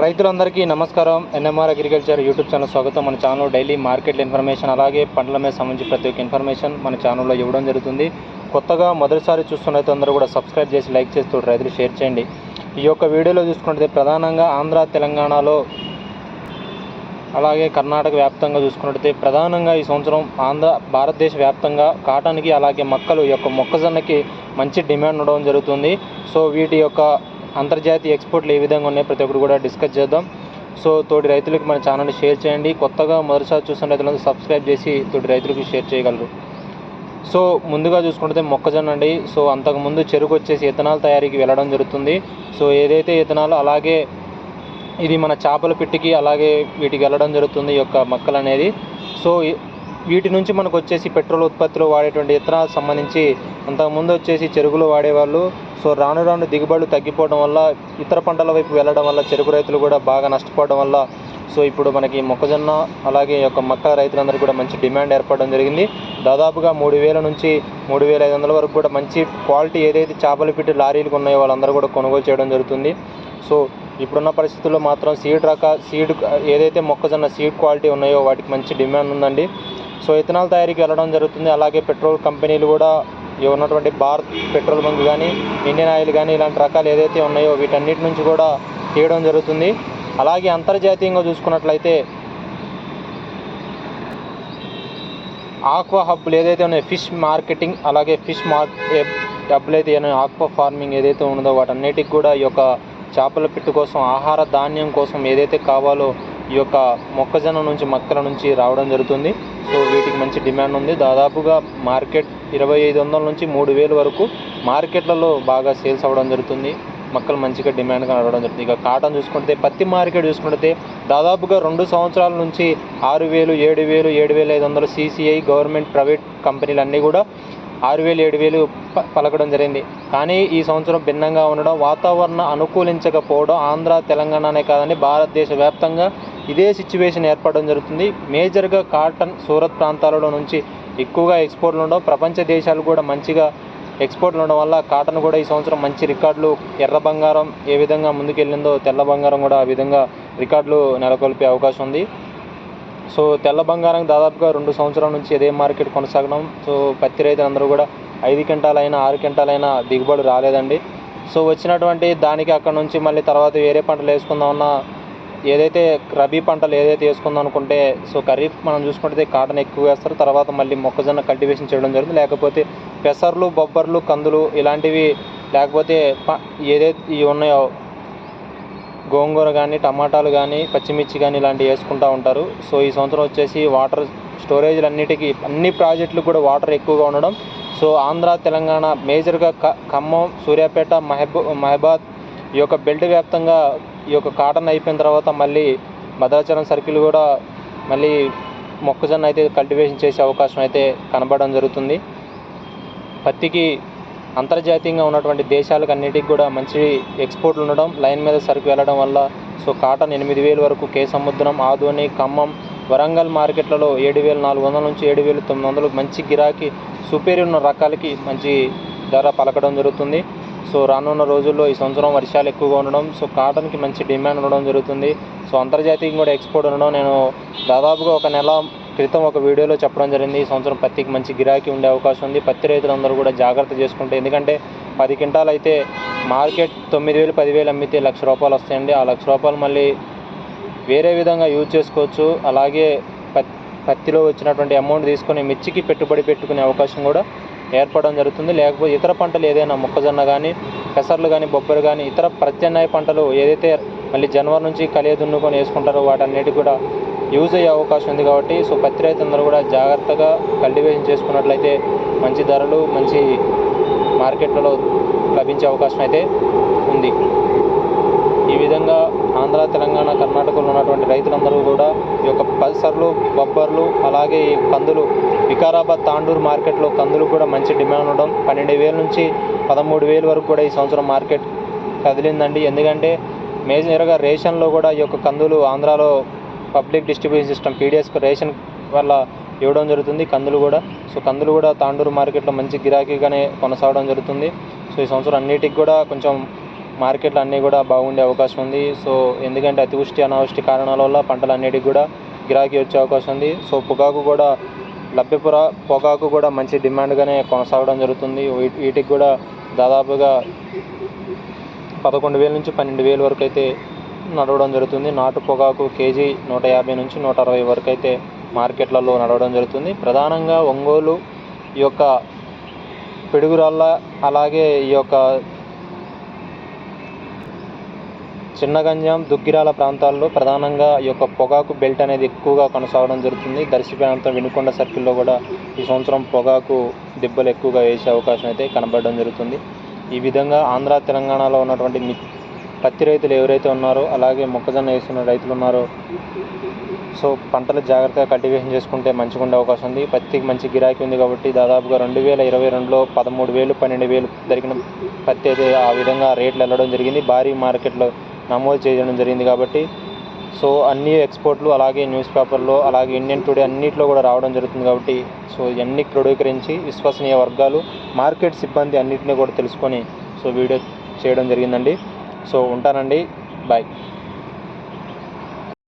రైతులందరికీ నమస్కారం. NMR agriculture YouTube channel స్వాగతం. మన ఛానల్ డైలీ మార్కెట్ ఇన్ఫర్మేషన్ అలాగే పండ్ల మీద సంబంధించి ప్రతి ఒక్క ఇన్ఫర్మేషన్ మన ఛానల్లో ఇవ్వడం జరుగుతుంది. కొత్తగా మొదటిసారి చూస్తున్న అందరూ కూడా సబ్స్క్రైబ్ చేసి లైక్ చేస్తూ రైతులు షేర్ చేయండి. ఈ యొక్క వీడియోలో చూసుకుంటే ప్రధానంగా ఆంధ్ర తెలంగాణలో అలాగే కర్ణాటక వ్యాప్తంగా చూసుకున్నట్టయితే ప్రధానంగా ఈ సంవత్సరం ఆంధ్ర భారతదేశ వ్యాప్తంగా కాటన్కి అలాగే మొక్కలు యొక్క మొక్కజొన్నకి మంచి డిమాండ్ ఉండడం జరుగుతుంది. సో వీటి యొక్క అంతర్జాతీయ ఎక్స్పోర్ట్లు ఏ విధంగా ఉన్నాయి ప్రతి ఒక్కరు కూడా డిస్కస్ చేద్దాం. సో తోటి రైతులకు మన ఛానల్ని షేర్ చేయండి. కొత్తగా మొదటిసారి చూసిన రైతులందరూ సబ్స్క్రైబ్ చేసి తోటి రైతులకు షేర్ చేయగలరు. సో ముందుగా చూసుకుంటే మొక్కజొన్న అండి. సో అంతకుముందు చెరుకు వచ్చేసి ఇథనాల్ తయారీకి వెళ్ళడం జరుగుతుంది. సో ఏదైతే ఇథనాల్ అలాగే ఇది మన చేపల పిట్టికి అలాగే వీటికి వెళ్ళడం జరుగుతుంది ఈ యొక్క మొక్కలు అనేది. సో వీటి నుంచి మనకు వచ్చేసి పెట్రోల్ ఉత్పత్తిలో వాడేటువంటి ఇథనాల్ సంబంధించి అంతకుముందు వచ్చేసి చెరుకులు వాడేవాళ్ళు. సో రాను రాను దిగుబడులు తగ్గిపోవడం వల్ల ఇతర పంటల వైపు వెళ్ళడం వల్ల చెరుకు రైతులు కూడా బాగా నష్టపోవడం వల్ల సో ఇప్పుడు మనకి మొక్కజొన్న అలాగే యొక్క మక్క రైతులందరికీ కూడా మంచి డిమాండ్ ఏర్పడడం జరిగింది. దాదాపుగా మూడు వేల నుంచి మూడు వేల ఐదు వందల వరకు కూడా మంచి క్వాలిటీ ఏదైతే చేపల పిట్టి లారీలకు ఉన్నాయో వాళ్ళందరూ కూడా కొనుగోలు చేయడం జరుగుతుంది. సో ఇప్పుడున్న పరిస్థితుల్లో మాత్రం సీడ్ రక సీడ్ ఏదైతే మొక్కజొన్న సీడ్ క్వాలిటీ ఉన్నాయో వాటికి మంచి డిమాండ్ ఉందండి. సో ఇథనాల్ తయారీకి వెళ్ళడం జరుగుతుంది. అలాగే పెట్రోల్ కంపెనీలు కూడా ఉన్నటువంటి భారత్ పెట్రోల్ బంక్ కానీ ఇండియన్ ఆయిల్ కానీ ఇలాంటి రకాలు ఏదైతే ఉన్నాయో వీటన్నిటి నుంచి కూడా తీయడం జరుగుతుంది. అలాగే అంతర్జాతీయంగా చూసుకున్నట్లయితే ఆక్వా హబ్బులు ఏదైతే ఉన్నాయో ఫిష్ మార్కెటింగ్ అలాగే ఫిష్ మార్క్ హబ్బులు అయితే ఆక్వా ఫార్మింగ్ ఏదైతే ఉన్నదో వాటన్నిటికి కూడా ఈ యొక్క చేపల పిట్టు కోసం ఆహార ధాన్యం కోసం ఏదైతే కావాలో ఈ యొక్క మొక్కజొన్న నుంచి మక్కల నుంచి రావడం జరుగుతుంది. సో వీటికి మంచి డిమాండ్ ఉంది. దాదాపుగా మార్కెట్ ఇరవై ఐదు వందల నుంచి మూడు వేలు వరకు మార్కెట్లలో బాగా సేల్స్ అవ్వడం జరుగుతుంది. మొక్కలు మంచిగా డిమాండ్గా నడవడం జరుగుతుంది. ఇక కాటన్ చూసుకుంటే పత్తి మార్కెట్ చూసుకుంటే దాదాపుగా రెండు సంవత్సరాల నుంచి ఆరు వేలు ఏడు వేలు ఏడు వేల ఐదు వందలు సీసీఐ గవర్నమెంట్ ప్రైవేట్ కంపెనీలు అన్నీ కూడా ఆరు వేలు ఏడు వేలు పలకడం జరిగింది. కానీ ఈ సంవత్సరం భిన్నంగా ఉండడం వాతావరణ అనుకూలించకపోవడం ఆంధ్ర తెలంగాణనే కాదని భారతదేశ వ్యాప్తంగా ఇదే సిచ్యువేషన్ ఏర్పడడం జరుగుతుంది. మేజర్గా కాటన్ సూరత్ ప్రాంతాలలో నుంచి ఎక్కువగా ఎక్స్పోర్ట్లు ఉండడం ప్రపంచ దేశాలు కూడా మంచిగా ఎక్స్పోర్ట్లు ఉండడం వల్ల కాటన్ కూడా ఈ సంవత్సరం మంచి రికార్డులు ఎర్ర బంగారం ఏ విధంగా ముందుకెళ్ళిందో తెల్ల బంగారం కూడా ఆ విధంగా రికార్డులు నెలకొల్పే అవకాశం ఉంది. సో తెల్ల బంగారం దాదాపుగా రెండు సంవత్సరాల నుంచి ఇదే మార్కెట్ కొనసాగడం. సో పత్తి రైతులందరూ కూడా ఐదు క్వింటాలైనా ఆరు క్వింటాలైనా దిగుబడి రాలేదండి. సో వచ్చినటువంటి దానికి అక్కడ నుంచి మళ్ళీ తర్వాత వేరే పంటలు వేసుకుందామన్నా ఏదైతే రబీ పంటలు ఏదైతే వేసుకుందాం అనుకుంటే సో ఖరీఫ్ మనం చూసుకుంటే కాటన్ ఎక్కువ వేస్తారు. తర్వాత మళ్ళీ మొక్కజొన్న కల్టివేషన్ చేయడం జరుగుతుంది. లేకపోతే పెసర్లు బొబ్బర్లు కందులు ఇలాంటివి లేకపోతే ఏదైతే ఇవి ఉన్నాయో గోంగూర కానీ టమాటాలు కానీ పచ్చిమిర్చి కానీ ఇలాంటివి వేసుకుంటూ ఉంటారు. సో ఈ సంవత్సరం వచ్చేసి వాటర్ స్టోరేజ్లు అన్నిటికీ అన్ని ప్రాజెక్టులు కూడా వాటర్ ఎక్కువగా ఉండడం. సో ఆంధ్ర తెలంగాణ మేజర్గా క ఖమ్మం సూర్యాపేట మహబూ మహబాద్ ఈ యొక్క బెల్ట్ వ్యాప్తంగా ఈ యొక్క కాటన్ అయిపోయిన తర్వాత మళ్ళీ భద్రాచలం సర్కిల్ కూడా మళ్ళీ మొక్కజొన్న అయితే కల్టివేషన్ చేసే అవకాశం అయితే కనబడడం జరుగుతుంది. పత్తికి అంతర్జాతీయంగా ఉన్నటువంటి దేశాలకు అన్నిటికి కూడా మంచి ఎక్స్పోర్ట్లు ఉండడం లైన్ మీద సరుకు వెళ్ళడం వల్ల సో కాటన్ ఎనిమిది వేలు వరకు కే సముద్రం ఆదోని ఖమ్మం వరంగల్ మార్కెట్లలో ఏడు వేల నాలుగు వందల నుంచి ఏడు వేలు తొమ్మిది వందలు మంచి గిరాకీ సుపీరియర్ ఉన్న రకాలకి మంచి ధర పలకడం జరుగుతుంది. సో రానున్న రోజుల్లో ఈ సంవత్సరం వర్షాలు ఎక్కువగా ఉండడం సో కాటన్కి మంచి డిమాండ్ ఉండడం జరుగుతుంది. సో అంతర్జాతీయంగా కూడా ఎక్స్పోర్ట్ ఉండడం నేను దాదాపుగా ఒక నెల క్రితం ఒక వీడియోలో చెప్పడం జరిగింది ఈ సంవత్సరం పత్తికి మంచి గిరాకీ ఉండే అవకాశం ఉంది. పత్తి రైతులందరూ కూడా జాగ్రత్త చేసుకుంటే ఎందుకంటే పది క్వింటాలు అయితే మార్కెట్ తొమ్మిది వేలు పదివేలు అమ్మితే లక్ష రూపాయలు వస్తాయండి. ఆ లక్ష రూపాయలు మళ్ళీ వేరే విధంగా యూజ్ చేసుకోవచ్చు. అలాగే పత్తిలో వచ్చినటువంటి అమౌంట్ తీసుకొని మిర్చికి పెట్టుబడి పెట్టుకునే అవకాశం కూడా ఏర్పడడం జరుగుతుంది. లేకపోతే ఇతర పంటలు ఏదైనా మొక్కజొన్న కానీ పెసర్లు కానీ బొబ్బరు కానీ ఇతర ప్రత్యామ్నాయ పంటలు ఏదైతే మళ్ళీ జనవరి నుంచి కలియ దున్నుకొని వేసుకుంటారో వాటన్నిటి కూడా యూజ్ అయ్యే అవకాశం ఉంది కాబట్టి సో పత్తి రైతులందరూ కూడా జాగ్రత్తగా కల్టివేషన్ చేసుకున్నట్లయితే మంచి ధరలు మంచి మార్కెట్లలో లభించే అవకాశం అయితే ఉంది. ఈ విధంగా ఆంధ్ర తెలంగాణ కర్ణాటకలో ఉన్నటువంటి రైతులందరూ కూడా ఈ యొక్క పల్సర్లు బొబ్బర్లు అలాగే ఈ కందులు వికారాబాద్ తాండూరు మార్కెట్లో కందులు కూడా మంచి డిమాండ్ ఉండడం పన్నెండు వేల నుంచి పదమూడు వేల వరకు కూడా ఈ సంవత్సరం మార్కెట్ కదిలిందండి. ఎందుకంటే మేజర్గా రేషన్లో కూడా ఈ యొక్క కందులు ఆంధ్రాలో public distribution system PDS ration వల్ల ఇవ్వడం జరుగుతుంది కందులు కూడా. సో కందులు కూడా తాండూరు మార్కెట్లో మంచి గిరాకీగానే కొనసాగడం జరుగుతుంది. సో ఈ సంవత్సరం అన్నిటికి కూడా కొంచెం మార్కెట్లు అన్నీ కూడా బాగుండే అవకాశం ఉంది. సో ఎందుకంటే అతివృష్టి అనావృష్టి కారణాల వల్ల పంటలు అన్నిటికి కూడా గిరాకీ వచ్చే అవకాశం ఉంది. సో పొగాకు కూడా లభ్యపుర పొగాకు కూడా మంచి డిమాండ్గానే కొనసాగడం జరుగుతుంది. వీటికి కూడా దాదాపుగా పదకొండు వేల నుంచి పన్నెండు వేల వరకు అయితే నడవడం జరుగుతుంది. నాటు పొగాకు కేజీ నూట యాభై నుంచి నూట అరవై వరకు అయితే మార్కెట్లలో నడవడం జరుగుతుంది. ప్రధానంగా ఒంగోలు ఈ యొక్క పిడుగురాళ్ళ అలాగే ఈ యొక్క చిన్నగంజాం దుగ్గిరాల ప్రాంతాల్లో ప్రధానంగా ఈ యొక్క పొగాకు బెల్ట్ అనేది ఎక్కువగా కొనసాగడం జరుగుతుంది. దర్శి ప్రాంతం వినుకొండ సర్కిల్లో కూడా ఈ సంవత్సరం పొగాకు దిబ్బలు ఎక్కువగా వేసే అవకాశం అయితే కనబడడం జరుగుతుంది. ఈ విధంగా ఆంధ్ర తెలంగాణలో ఉన్నటువంటి పత్తి రైతులు ఎవరైతే ఉన్నారో అలాగే మొక్కజొన్న వేస్తున్న రైతులు ఉన్నారో సో పంటలు జాగ్రత్తగా కల్టివేషన్ చేసుకుంటే మంచిగా ఉండే అవకాశం ఉంది. పత్తికి మంచి గిరాకీ ఉంది కాబట్టి దాదాపుగా రెండు వేల ఇరవై రెండులో పదమూడు వేలు పన్నెండు వేలు జరిగిన పత్తి అయితే ఆ విధంగా రేట్లు వెళ్ళడం జరిగింది. భారీ మార్కెట్లో నమోదు చేయడం జరిగింది కాబట్టి సో అన్ని ఎక్స్పోర్ట్లు అలాగే న్యూస్ పేపర్లో అలాగే ఇండియన్ టుడే అన్నింటిలో కూడా రావడం జరుగుతుంది కాబట్టి సో ఇవన్నీ క్రోడీకరించి విశ్వసనీయ వర్గాలు మార్కెట్ సిబ్బంది అన్నింటినీ కూడా తెలుసుకొని సో వీడియో చేయడం జరిగిందండి. సో ఉంటానండి. బాయ్.